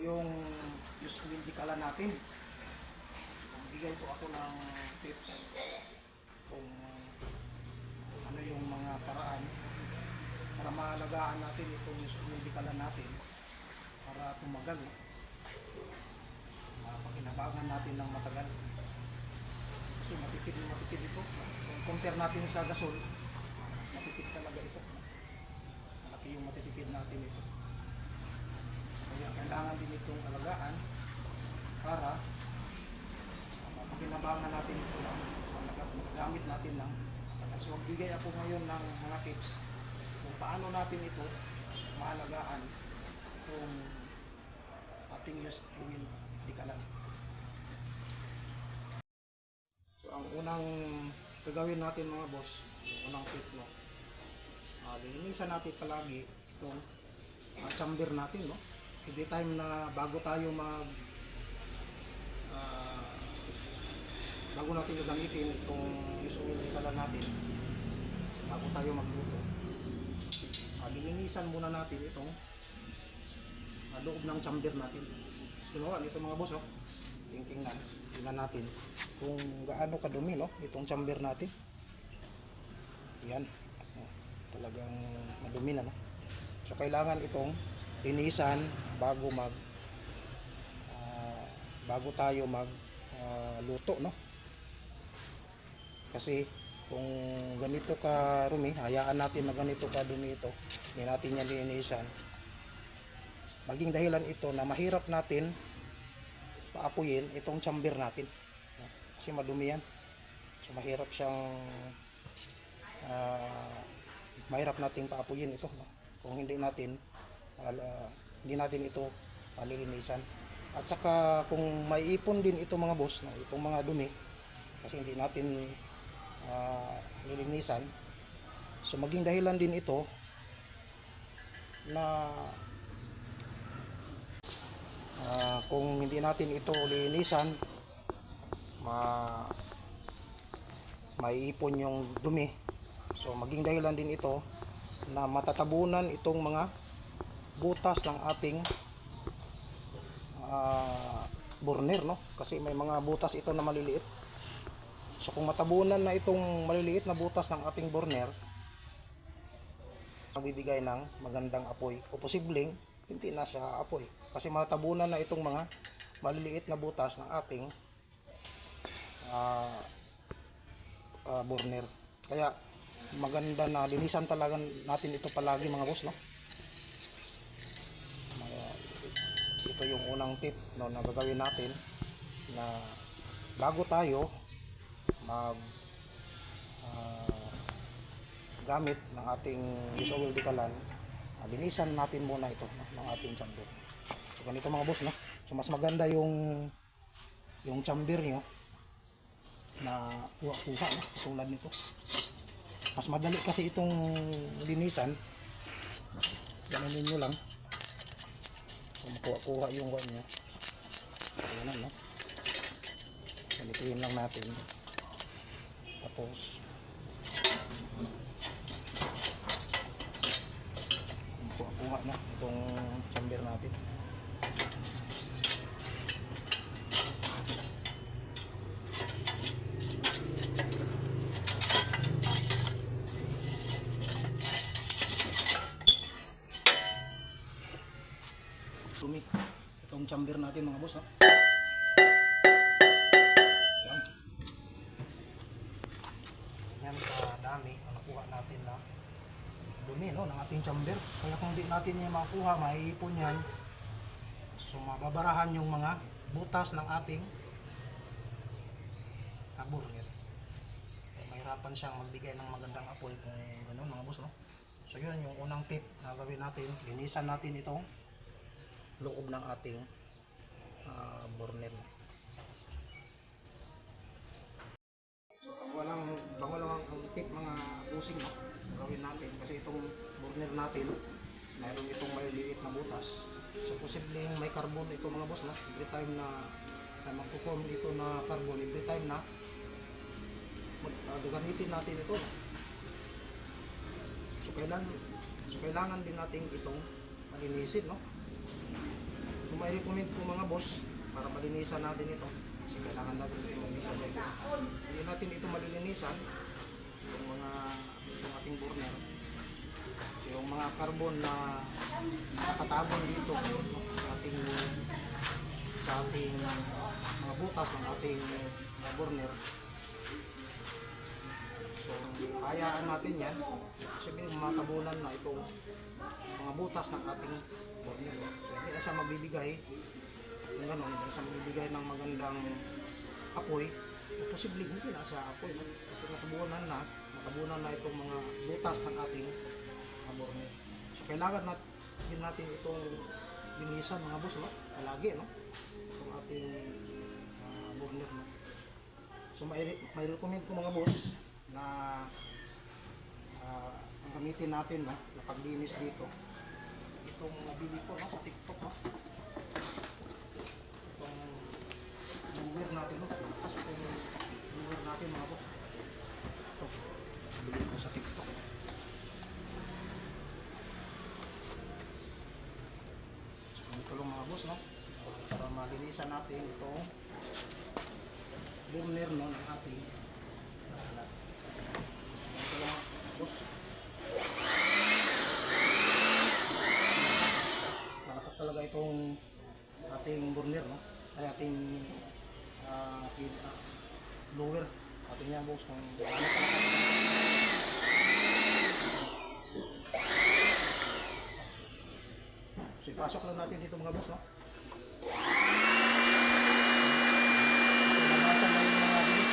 yung useful indicala natin. Bigay po ako ng tips kung ano yung mga paraan para maalagaan natin itong useful indicala natin para tumagal. Mapakinabangan natin ng matagal. Kasi matipid na matipid ito. Kung compare natin sa gasol, mas matipid talaga ito. Malaki yung matitipid natin ito. Kaya kailangan din itong alagaan para mapakinabangan natin ito ng malaga- magagamit natin ng matagal. So magbigay ako ngayon ng mga tips kung paano natin ito maalagaan itong ating used oil dikalan. So ang unang gagawin natin mga boss, unang tip no. Uh, lilinisan natin palagi itong uh, chamber natin no. Every time na bago tayo mag ah, bago natin gagamitin itong usual dikalan natin bago tayo magluto uh, lilinisan muna natin itong uh, loob ng chamber natin Diba, ito mga boss, oh. Tingtingnan. Tingnan natin kung gaano kadumi, no? Itong chamber natin. Yan. Oh, talagang madumi na, no? So, kailangan itong linisan bago mag ah, bago tayo mag ah, luto, no? Kasi kung ganito ka rumi, hayaan natin na ganito ka dumi ito, hindi natin yan linisan, maging dahilan ito na mahirap natin paapuyin itong chamber natin. Kasi madumi yan. So mahirap siyang ah, mahirap nating paapuyin ito kung hindi natin ala- hindi natin ito palilinisan at saka kung may ipon din ito mga boss no? itong mga dumi kasi hindi natin ah, nilinisan so maging dahilan din ito na Ah, kung hindi natin ito linisan, ma maiipon yung dumi. So maging dahilan din ito na matatabunan itong mga butas ng ating ah, burner no? Kasi may mga butas ito na maliliit. So kung matabunan na itong maliliit na butas ng ating burner, magbibigay ng magandang apoy. O posibleng hindi na siya apoy kasi matabunan na itong mga maliliit na butas ng ating ah, ah, burner kaya maganda na linisan talaga natin ito palagi mga boss no Mga- ito yung unang tip no, na gagawin natin na bago tayo mag ah, gamit ng ating use oil dikalan uh, linisan natin muna ito no, ng ating chamber. So ganito mga boss no? So mas maganda yung yung chamber nyo na kuha-kuha no, tulad nito. Mas madali kasi itong linisan. Ganun ninyo lang kung kuha-kuha yung kuha nyo ganun no? Ganituin lang natin. Tapos. Kuha-kuha na itong chamber natin. Dumi. Itong chamber natin mga boss. No? Yan. Yan kadami ang nakuha natin na dumi no, ng ating chamber. Kaya kung di natin yan makuha, maiipon yan. So mababarahan yung mga butas ng ating ah, burner. Kaya mahirapan siyang magbigay ng magandang apoy kung gano'n mga boss. No? So yun yung unang tip na gawin natin. Linisan natin itong loob ng ating So, ang walang bangolawang ang tip mga busing no? gawin natin. Kasi itong burner natin mayroon itong maliliit na butas. So posibleng may carbon ito mga boss no? Every time na, na magpo-form ito na carbon every time na mag, uh, gagamitin natin ito. So kailangan so kailangan din natin itong malinisin no may recommend po mga boss para malinisan natin ito. Kasi kailangan natin ito malinisan dito. Hindi natin ito malilinisan yung mga yung ating burner. So, yung mga carbon na nakatabon dito sa ating sa ating mga butas ng ating burner. So, hayaan natin yan. Sabihin, matabunan na itong mga butas ng ating burner. So, hindi na siya magbibigay kung gano'n, hindi na siya magbibigay ng magandang apoy. So, posible hindi na siya apoy. No? Kasi natabunan na, natabunan na itong mga butas ng ating burner. So, kailangan nat din natin itong linisan mga boss, no? Palagi, no? Itong ating ah, burner, no? So, may, may recommend ko mga boss na ah, ang gamitin natin no, na paglinis dito. Itong nabili ko no, sa TikTok. No? Itong blower natin. No? Tapos itong blower natin mga boss. Ito. Nabili ko sa TikTok. So, ito lang mga boss. No? Para malinisan natin itong burner no, ng ating alat. Ito boss. Malakas talaga itong ating burner, no? Ay ating uh, blower. Ating yan, boss. Kung ano. So, ipasok lang natin dito mga boss, no? So, labasan na yung mga bilis.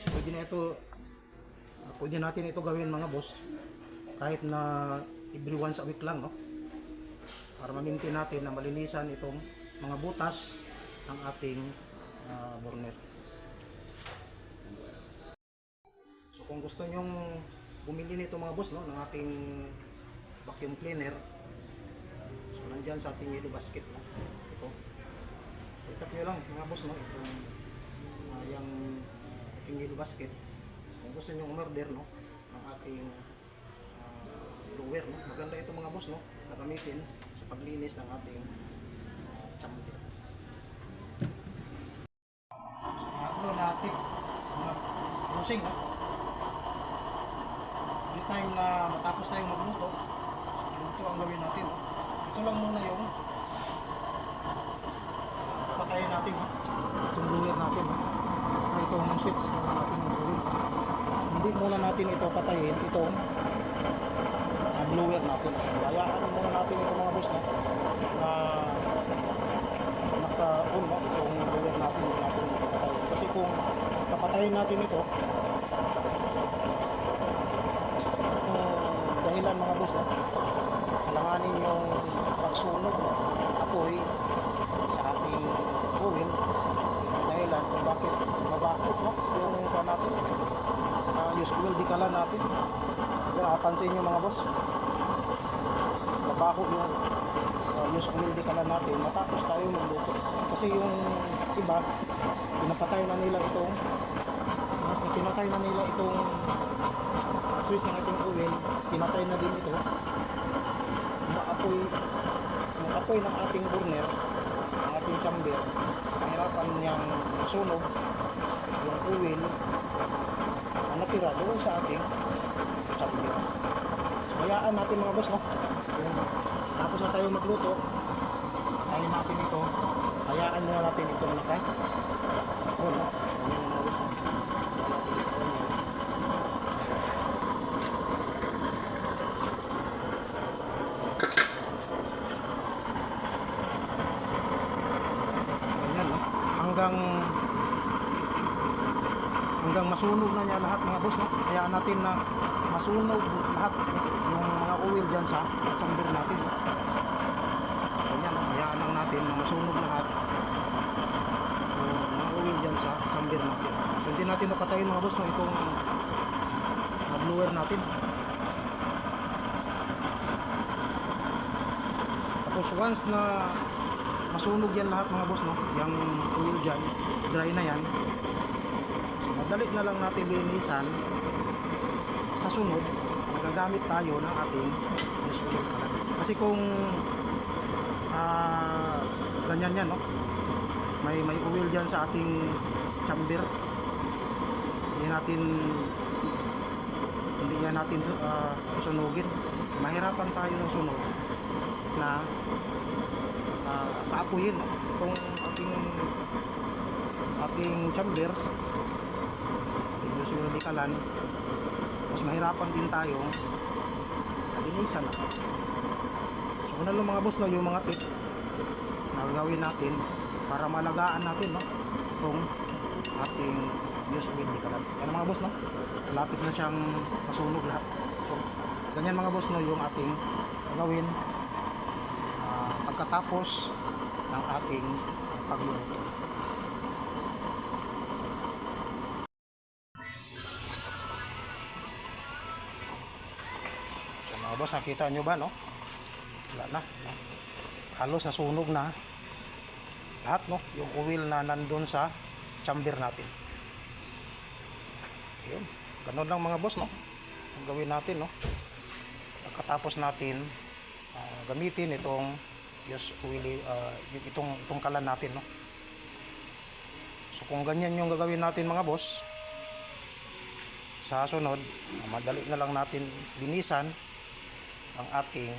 So, pwede na ito, ah, pwede natin ito gawin mga boss, kahit na every once a week lang, no? Para ma-maintain natin na malinisan itong mga butas ng ating ah, burner. So kung gusto nyong bumili nito mga boss, no, ng ating vacuum cleaner, so nandyan sa ating yellow basket, no? Ito. So itap nyo lang mga boss, no, itong uh, yung ating yellow basket. Kung gusto nyo umorder, no, ng ating uh, blower, no, maganda ito mga boss, no, na gamitin sa paglinis ng ating uh, chamber. So, mga natin, mga busing, no, every time na matapos tayong magluto, so ito ang gawin natin. no. Ito lang muna yung patayin natin. no. Itong blower natin. no. Itong switch ng ating. Hindi muna natin ito patayin. Itong uh, blower natin. So, hayaan muna natin ito mga boss. No? Na naka-on no? itong blower natin. Natin patayin. Kasi kung papatayin natin ito, ang dahilan mga boss no? alanganin yung pagsunog ng apoy sa ating oil ang dahilan kung bakit mabakot no? yung pa natin kala natin kung nakapansin nyo mga boss. Mabako yung uh, di kala natin matapos tayo magluto kasi yung iba pinapatay na nila itong mas na pinatay na nila itong switch ng ating oil, pinatay na din ito. Maapoy, yung apoy ng ating burner, ng ating chamber, mahirapan niyang sunog yung oil natira doon sa ating chamber. So, hayaan natin mga boss, no? Tapos na tayo magluto, tayo natin ito, hayaan muna natin itong naka, oh, no? Yan mga boss, no? Hayaan natin ito, yan. Ganyan, no? Hanggang hanggang masunog na niya lahat mga boss, no? Hayaan natin na masunog lahat yung mga oil dyan sa chamber natin. Ganyan, hayaan lang natin na masunog lahat. So, mga oil dyan sa chamber natin. So, hindi natin napatayin mga boss no, itong blower natin. Tapos once na masunog yan lahat mga boss no, yung oil dyan, dry na yan. Madali na lang natin linisan sa sunod, magagamit tayo ng ating use oil. Kasi kung ah, ganyan yan, no? May may oil diyan sa ating chamber. Hindi natin hindi yan natin uh, susunugin. Mahirapan tayo ng sunod na uh, paapuyin no? itong ating ating chamber ating use oil di kalan mas mahirapan din tayong linisan na. So kung ano mga boss no, yung mga tip na gagawin natin para malagaan natin no, itong ating use with di kalan. Yan mga boss no, malapit na siyang masunog lahat. So ganyan mga boss no, yung ating gagawin ah, pagkatapos ng ating pagluluto. Boss, nakita nyo ba, no? Wala na. No? Halos nasunog na. Lahat, no? Yung oil na nandun sa chamber natin. Yun. Ganun lang mga boss, no? Ang gawin natin, no? Pagkatapos natin ah, gamitin itong use oil, yung itong, itong kalan natin, no? So kung ganyan yung gagawin natin mga boss, sa sunod, madali na lang natin linisan ang ating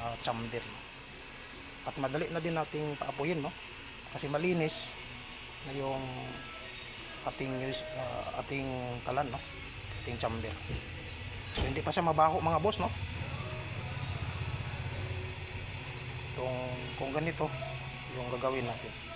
ah, chamber. At madali na din nating paapuyin, no? Kasi malinis na yung ating ah, ating kalan, no? Ating chamber. So hindi pa siya mabaho mga boss, no? Kung kung ganito yung gagawin natin.